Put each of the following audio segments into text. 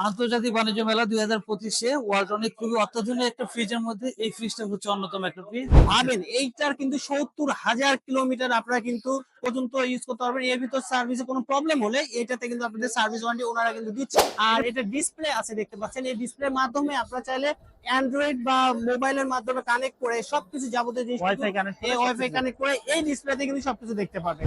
আন্তর্জাতিক বাণিজ্য মেলা দুই হাজার পঁচিশে ওয়ালটনের খুবই অত্যাধুনিক একটা ফ্রিজের মধ্যে এই ফ্রিজটা হচ্ছে অন্যতম একটা ফ্রিজ ভাবেন এইটার কিন্তু সত্তর হাজার কিলোমিটার আপনারা কিন্তু পর্যন্ত ইউজ করতে পারবেন। এর ভিতর সার্ভিসে কোনো প্রবলেম হলে এটাতে কিন্তু আপনাদের সার্ভিস ওয়ারেন্টি ওনারা কিন্তু দিচ্ছে। আর এটা ডিসপ্লে আছে দেখতে পাচ্ছেন। এই ডিসপ্লের মাধ্যমে আপনারা চাইলে অ্যান্ড্রয়েড বা মোবাইলের মাধ্যমে কানেক্ট করে সবকিছু যাবতীয় জিনিস ওয়াইফাই কানেক্ট এই ওয়াইফাই কানেক্ট করে এই ডিসপ্লেতে কিন্তু সবকিছু দেখতে পাবেন।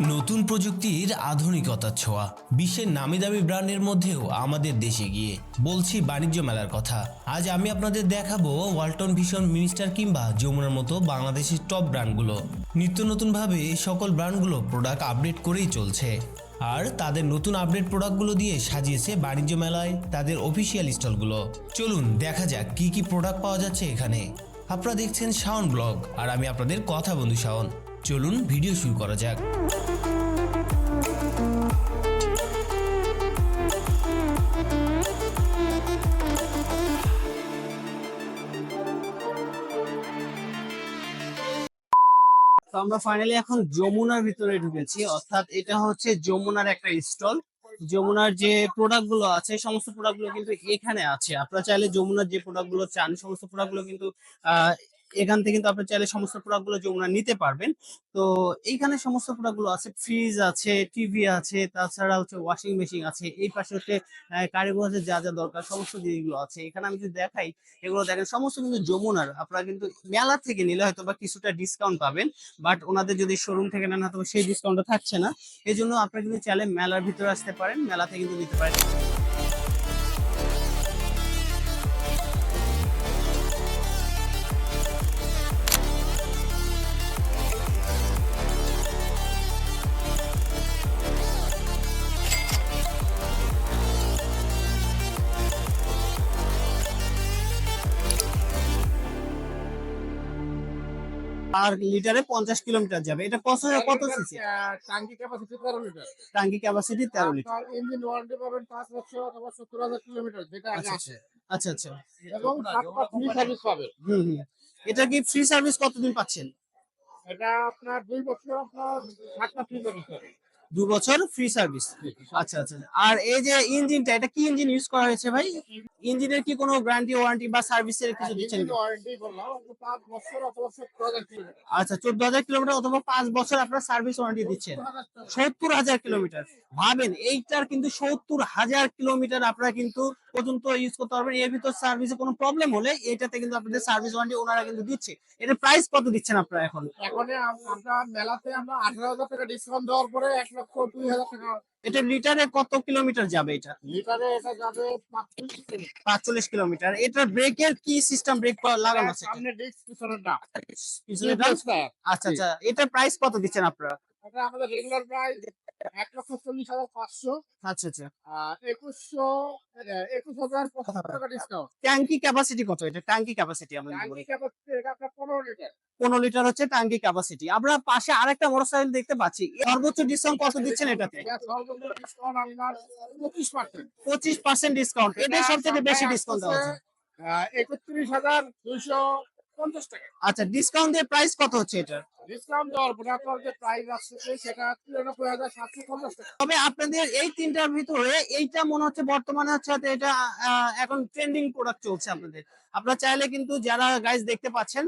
নতুন প্রযুক্তির আধুনিকতার ছোঁয়া। বিশ্বের নামি দামি ব্র্যান্ডের মধ্যেও আমাদের দেশে গিয়ে বলছি বাণিজ্য মেলার কথা। আজ আমি আপনাদের দেখাবো ওয়ালটন ভিশন মিনিস্টার কিংবা যমুনার মতো বাংলাদেশের টপ ব্র্যান্ডগুলো। নিত্য নতুনভাবে সকল ব্র্যান্ডগুলো প্রোডাক্ট আপডেট করেই চলছে। আর তাদের নতুন আপডেট প্রোডাক্টগুলো দিয়ে সাজিয়েছে বাণিজ্য মেলায় তাদের অফিসিয়াল স্টলগুলো চলুন দেখা যাক কি কি প্রোডাক্ট পাওয়া যাচ্ছে এখানে। আপনারা দেখছেন শাওন ব্লগ। আর আমি আপনাদের কথা বন্ধু শাওন। চলুন ভিডিও শুরু করা যাক। তো আমরা ফাইনালি এখন যমুনার ভিতরে ঢুকেছি। অর্থাৎ এটা হচ্ছে যমুনার একটা স্টল যমুনার যে প্রোডাক্টগুলো আছে সমস্ত প্রোডাক্টগুলো কিন্তু এখানে আছে। আপনারা চাইলে যমুনার যে প্রোডাক্টগুলো চান সমস্ত প্রোডাক্টগুলো কিন্তু এখান থেকে কিন্তু আপনি চাইলে সমস্ত প্রোডাক্টগুলো যমুনা নিতে পারবেন। তো এইখানে সমস্ত প্রোডাক্টগুলো আছে ফ্রিজ আছে টিভি আছে, তাছাড়া হচ্ছে ওয়াশিং মেশিন আছে, এই পাশে হচ্ছে কারিগরের যা যা দরকার, সমস্ত জিনিসগুলো আছে। এখানে আমি যদি দেখাই, এগুলো দেখেন, সমস্ত কিন্তু যমুনার। আপনারা কিন্তু মেলা থেকে নিলে হয়তো বা কিছুটা ডিসকাউন্ট পাবেন বাট ওনাদের যদি শোরুম থেকে নেন হয়তো সেই ডিসকাউন্টটা থাকছে না। এই জন্য আপনারা কিন্তু চাইলে মেলার ভিতরে আসতে পারেন, মেলাতে কিন্তু নিতে পারেন। আর লিটারে পঞ্চাশ কিলোমিটার যাবে। এটা কত কত সিসি টাঙ্কি ক্যাপাসিটি তেরো লিটার টাঙ্কি ক্যাপাসিটি তেরো লিটার ইঞ্জিন ওয়ারেন্টি পাবেন পাঁচ বছর অথবা সত্তর হাজার কিলোমিটার যেটা আচ্ছা আছে। আচ্ছা। আচ্ছা এবং ফ্রি সার্ভিস পাবেন। হুম হুম। এটা কি ফ্রি সার্ভিস কতদিন পাচ্ছেন? এটা আপনার দুই বছর আপনার সাতটা ফ্রি সার্ভিস দু বছর ফ্রি সার্ভিস আচ্ছা আচ্ছা। আর এই যে ইঞ্জিনটা এটা কি ইঞ্জিন ইউজ করা হয়েছে ভাই? ইঞ্জিনের কি কোনো গ্যারান্টি ওয়ারেন্টি বা সার্ভিসের কিছু দিচ্ছেন আচ্ছা চোদ্দ হাজার কিলোমিটার অথবা পাঁচ বছর আপনার সার্ভিস ওয়ারেন্টি দিচ্ছেন। সত্তর হাজার কিলোমিটার। ভাবেন এইটার কিন্তু সত্তর হাজার কিলোমিটার আপনারা কিন্তু পর্যন্ত ইউজ করতে পারবেন। এর ভিতর সার্ভিসে কোনো প্রবলেম হলে এটাতে কিন্তু আপনাদের সার্ভিস ওয়ারেন্টি ওনারা কিন্তু দিচ্ছে। এটা প্রাইস কত দিচ্ছেন আপনারা এখন? এখন আমরা মেলাতে আমরা আঠারো হাজার টাকা ডিসকাউন্ট দেওয়ার পরে এক লক্ষ দুই হাজার টাকা এটা লিটারে কত কিলোমিটার যাবে এটা? লিটারে এটা যাবে পাঁচচল্লিশ কিলোমিটার। এটা এটার ব্রেকের কি সিস্টেম ব্রেক লাগানো আছে? সামনে ডিস্ক পিছনে ডান? আচ্ছা আচ্ছা। এটা প্রাইস কত দিচ্ছেন আপনারা? এটা আমাদের রেগুলার প্রাইস এক লক্ষ চল্লিশ হাজার পাঁচশো। আচ্ছা আচ্ছা। একুশশো একুশ হাজার পঁচাত্তর টাকা ডিসকাউন্ট ট্যাঙ্কি ক্যাপাসিটি কত? এটা ট্যাঙ্কি ক্যাপাসিটি আমরা যদি ক্যাপাসিটি এটা আপনার পনেরো লিটার পনেরো লিটার হচ্ছে ট্যাঙ্কি ক্যাপাসিটি আমরা পাশে আরেকটা মোটরসাইকেল দেখতে পাচ্ছি। সর্বোচ্চ ডিসকাউন্ট কত দিচ্ছেন এটাতে? পঁচিশ পার্সেন্ট ডিসকাউন্ট এটাই সবচেয়ে বেশি ডিসকাউন্ট দেওয়া হচ্ছে। একত্রিশ হাজার দুইশো পঞ্চাশ টাকা। আচ্ছা ডিসকাউন্ট দিয়ে প্রাইস কত হচ্ছে এটা ডিসকাউন্ট দেওয়ার পরে যে প্রাইস আসছে সেটা তিরানব্বই হাজার সাতশো পঞ্চাশ টাকা। তবে আপনাদের এই তিনটার ভিতরে এইটা মনে হচ্ছে বর্তমানে হচ্ছে এটা এখন ট্রেন্ডিং প্রোডাক্ট চলছে আপনাদের। আপনারা চাইলে কিন্তু যারা গাইজ দেখতে পাচ্ছেন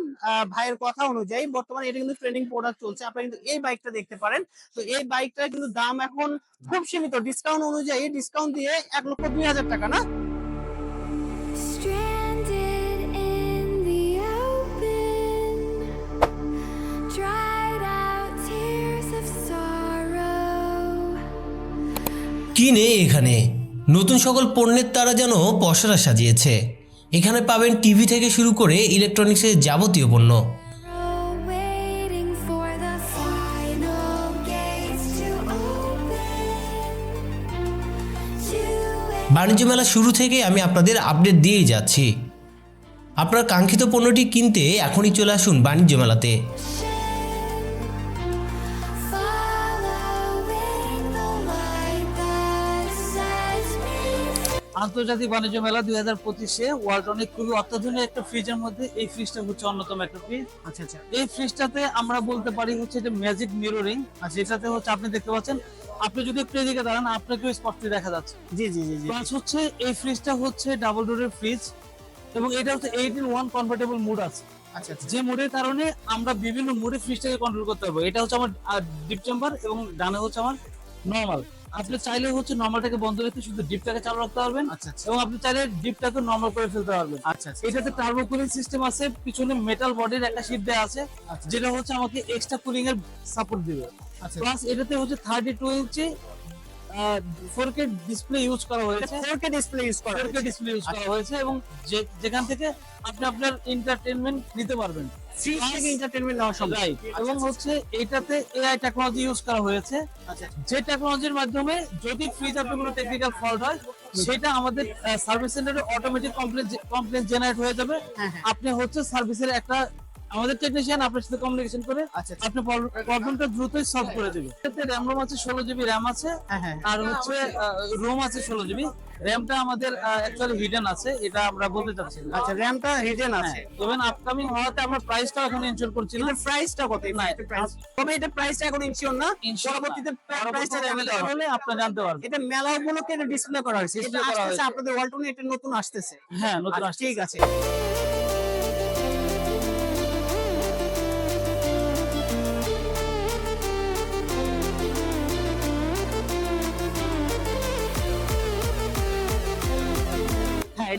ভাইয়ের কথা অনুযায়ী বর্তমানে এটা কিন্তু ট্রেন্ডিং প্রোডাক্ট চলছে। আপনারা কিন্তু এই বাইকটা দেখতে পারেন। তো এই বাইকটার কিন্তু দাম এখন খুব সীমিত। ডিসকাউন্ট অনুযায়ী ডিসকাউন্ট দিয়ে এক লক্ষ দুই হাজার টাকা না? কিনে এখানে? নতুন সকল পণ্যের তারা যেন পসরা সাজিয়েছে। এখানে পাবেন টিভি থেকে শুরু করে ইলেকট্রনিক্সের যাবতীয় পণ্য। বাণিজ্য মেলা শুরু থেকে আমি আপনাদের আপডেট দিয়েই যাচ্ছি। আপনার কাঙ্ক্ষিত পণ্যটি কিনতে এখনই চলে আসুন বাণিজ্য মেলাতে। আন্তর্জাতিক বাণিজ্য মেলা দুই হাজার পঁচিশে ওয়ালটনের খুবই অত্যাধুনিক একটা ফ্রিজের মধ্যে এই ফ্রিজটা হচ্ছে অন্যতম একটা ফ্রিজ আচ্ছা আচ্ছা। এই ফ্রিজটাতে আমরা বলতে পারি হচ্ছে যে ম্যাজিক মিররিং আর যেটাতে হচ্ছে আপনি দেখতে পাচ্ছেন আপনি যদি একটু এদিকে দাঁড়ান আপনাকেও স্পষ্ট দেখা যাচ্ছে। জি জি জি জি। প্লাস হচ্ছে এই ফ্রিজটা হচ্ছে ডাবল ডোরের ফ্রিজ এবং এটা হচ্ছে eight in one comfortable mood আছে। আচ্ছা আচ্ছা। যে মোডের কারণে আমরা বিভিন্ন মোডে ফ্রিজটাকে কন্ট্রোল করতে পারব। এটা হচ্ছে আমার ডিপ চেম্বার এবং ডানে হচ্ছে আমার নর্মাল আপনি চাইলে হচ্ছে নর্মালটাকে বন্ধ রেখে শুধু ডিপটাকে চালু রাখতে পারবেন আচ্ছা আচ্ছা। এবং আপনি চাইলে ডিপটাকে নর্মাল করে ফেলতে পারবেন। আচ্ছা আচ্ছা। এটাতে টার্বো কুলিং সিস্টেম আছে পিছনে মেটাল বডির একটা শীট দেওয়া আছে। যেটা হচ্ছে আমাকে এক্সট্রা কুলিং এর সাপোর্ট দিবে। আচ্ছা। প্লাস এটাতে হচ্ছে thirty two inch display use করা হয়েছে। 4K ডিসপ্লে ইউজ করা ডিসপ্লে ইউজ করা হয়েছে এবং যে- যেখান থেকে আপনি আপনার এন্টারটেনমেন্ট নিতে পারবেন। ফ্রিজ থেকে এন্টারটেইনমেন্ট নেওয়া সম্ভব। এবং হচ্ছে এটাতে এআই টেকনোলজি ইউজ করা হয়েছে। আচ্ছা যে টেকনোলজির মাধ্যমে যদি ফ্রিজ আপনি কোনো টেকনিক্যাল ফল্ট হয় সেটা আমাদের সার্ভিস সেন্টারে অটোমেটিক কমপ্লেন কমপ্লেন জেনারেট হয়ে যাবে। হ্যাঁ হ্যাঁ। আপনি হচ্ছে সার্ভিসের একটা আমাদের টেকনিশিয়ান আপনার সাথে কমিউনিকেশন করে আচ্ছা আচ্ছা। আপনি প্রবলেমটা দ্রুতই সলভ করে দেবে। এতে র্যাম রোম আছে ষোলো জিবি র্যাম আছে হ্যাঁ হ্যাঁ। আর হচ্ছে রোম আছে ষোলো জিবি র্যামটা আমাদের অ্যাকচুয়ালি হিডেন আছে এটা আমরা বলতে চাচ্ছি। আচ্ছা র্যামটা হিডেন আছে। ইভেন আপকামিং হওয়াতে আমরা প্রাইসটাও এখন এনশোর করছি না। প্রাইসটা কত? না, প্রাইস তবে এটা প্রাইসটা এখন ইনশিওর না। পরবর্তীতে প্রাইসটা অ্যাভেলেবল হলে আপনি জানতে পারবেন। এটা মেলা উপলক্ষে এটা ডিসপ্লে করা হয়েছে। এটা করা আপনাদের ওয়ালটনে এটা নতুন আসতেছে। হ্যাঁ নতুন আচ্ছা, আসছে ঠিক আছে।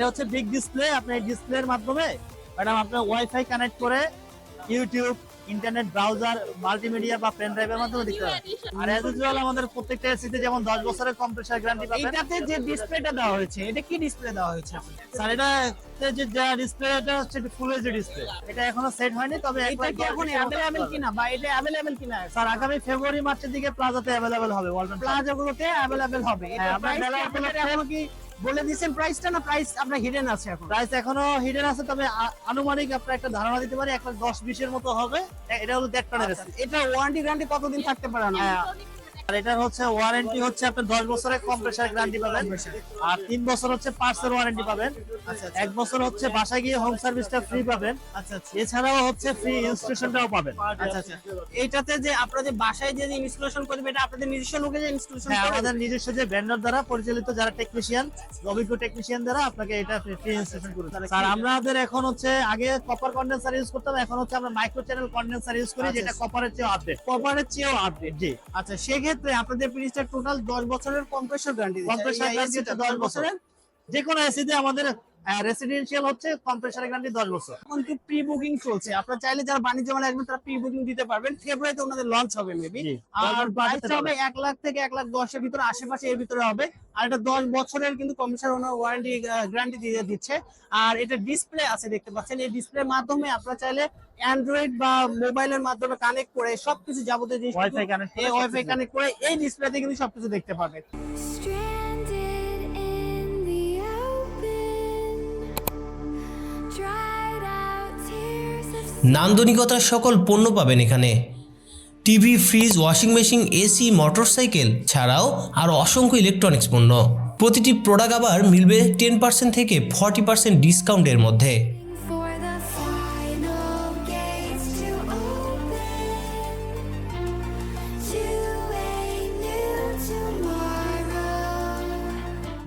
এটা হচ্ছে বিগ ডিসপ্লে আপনি ডিসপ্লের মাধ্যমে ম্যাডাম আপনার ওয়াইফাই কানেক্ট করে ইউটিউব ইন্টারনেট ব্রাউজার মাল্টিমিডিয়া বা পেন ড্রাইভের মাধ্যমে দেখতে পারেন। আর অ্যাজ ইউজুয়াল আমাদের প্রত্যেকটা এসিতে যেমন 10 বছরের কম্প্রেসার গ্যারান্টি পাবেন। এটাতে যে ডিসপ্লেটা দেওয়া হয়েছে এটা কি ডিসপ্লে দেওয়া হয়েছে স্যার এটা যে যা ডিসপ্লে এটা হচ্ছে ফুল এইচডি ডিসপ্লে এটা এখনও সেট হয়নি তবে এটা কি এখন অ্যাভেলেবল কিনা বা এটা অ্যাভেলেবল কিনা? স্যার আগামী ফেব্রুয়ারি মার্চের দিকে প্লাজাতে অ্যাভেলেবল হবে ওয়ালটন প্লাজা গুলোতে অ্যাভেলেবল হবে। এটা হ্যাঁ, আমরা প্রাইস কি? বলে দিয়েছেন প্রাইসটা না প্রাইস আপনার হিডেন আছে এখন? প্রাইস এখনও হিডেন আছে তবে আনুমানিক আপনার একটা ধারণা দিতে পারি এক লাখ দশ বিশের মতো হবে। এটা হলো দেড় টনের আচ্ছা, এটা ওয়ারেন্টি গ্যারান্টি কতদিন থাকতে পারে? না আর এটার হচ্ছে ওয়ারেন্টি হচ্ছে আপনি দশ বছরের কম্প্রেসার গ্যারান্টি পাবেন। আর তিন বছর হচ্ছে পার্টসের ওয়ারেন্টি পাবেন। আচ্ছা এক বছর হচ্ছে বাসায় গিয়ে হোম সার্ভিসটা ফ্রি পাবেন। আচ্ছা আচ্ছা। এছাড়াও হচ্ছে ফ্রি ইনস্টলেশনটাও পাবেন। আচ্ছা আচ্ছা। এইটাতে যে আপনারা যে বাসায় যে ইনস্টলেশন করবে এটা আপনাদের নিজস্ব লোকে যে ইনস্টলেশন হ্যাঁ আমাদের নিজস্ব যে ভেন্ডর দ্বারা পরিচালিত যারা টেকনিশিয়ান অভিজ্ঞ টেকনিশিয়ান দ্বারা আপনাকে এটা ফ্রি ইনস্টলেশন করে স্যার আমাদের এখন হচ্ছে আগে কপার কন্ডেন্সার ইউজ করতাম এখন হচ্ছে আমরা মাইক্রো চ্যানেল কন্ডেন্সার ইউজ করি আচ্ছা, যেটা কপারের চেয়ে আপডেট কভারের চেয়েও আপডেট জি। আচ্ছা সেক্ষেত্রে আপনাদের ফ্রিজটা টোটাল 10 বছরের কম্প্রেসর গ্যারান্টি কম্প্রেসর গ্যারান্টি হচ্ছে দশ বছরের। যে কোনো এসিতে আমাদের রেসিডেন্সিয়াল হচ্ছে কম্প্রেসার গ্যারান্টি দশ বছর। এখন কি প্রি বুকিং চলছে? আপনারা চাইলে যারা বাণিজ্য মেলা আসবেন তারা প্রি বুকিং দিতে পারবেন। ফেব্রুয়ারিতে ওনাদের লঞ্চ হবে মেবি আর Budget হবে এক লাখ থেকে এক লাখ দশের ভিতরে আশেপাশে এর ভিতরে হবে। আর এটা দশ বছরের কিন্তু কম্পিউটার ওনার ওয়ারেন্টি গ্যারান্টি দিয়ে দিচ্ছে। আর এটা ডিসপ্লে আছে দেখতে পাচ্ছেন। এই ডিসপ্লের মাধ্যমে আপনারা চাইলে অ্যান্ড্রয়েড বা মোবাইলের মাধ্যমে কানেক্ট করে সবকিছু যাবতীয় জিনিস Wi-Fi করে এই ওয়াইফাই কানেক্ট করে এই ডিসপ্লেতে কিন্তু সবকিছু দেখতে পাবেন। নান্দনিকতার সকল পণ্য পাবেন এখানে। TV fridge washing machine AC motorcycle ছাড়াও আরও অসংখ্য ইলেকট্রনিক্স পণ্য। প্রতিটি প্রোডাক্ট আবার মিলবে টেন পার্সেন্ট থেকে ফর্টি পার্সেন্ট ডিসকাউন্টের মধ্যে.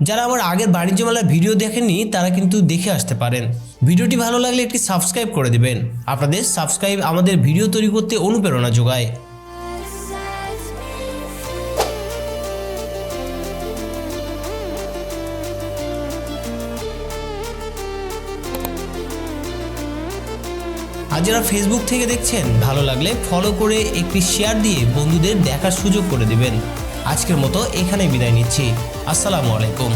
যারা আমার আগের বাণিজ্য মেলার ভিডিও দেখেননি তারা কিন্তু দেখে আসতে পারেন। ভিডিওটি ভালো লাগলে একটি সাবস্ক্রাইব করে দিবেন। আপনাদের সাবস্ক্রাইব আমাদের ভিডিও তৈরি করতে অনুপ্রেরণা যোগায়. আর যারা ফেসবুক থেকে দেখছেন, ভালো লাগলে ফলো করে একটি শেয়ার দিয়ে বন্ধুদের দেখার সুযোগ করে দিবেন। আজকের মতো এখানেই বিদায় নিচ্ছি। আসসালামু আলাইকুম।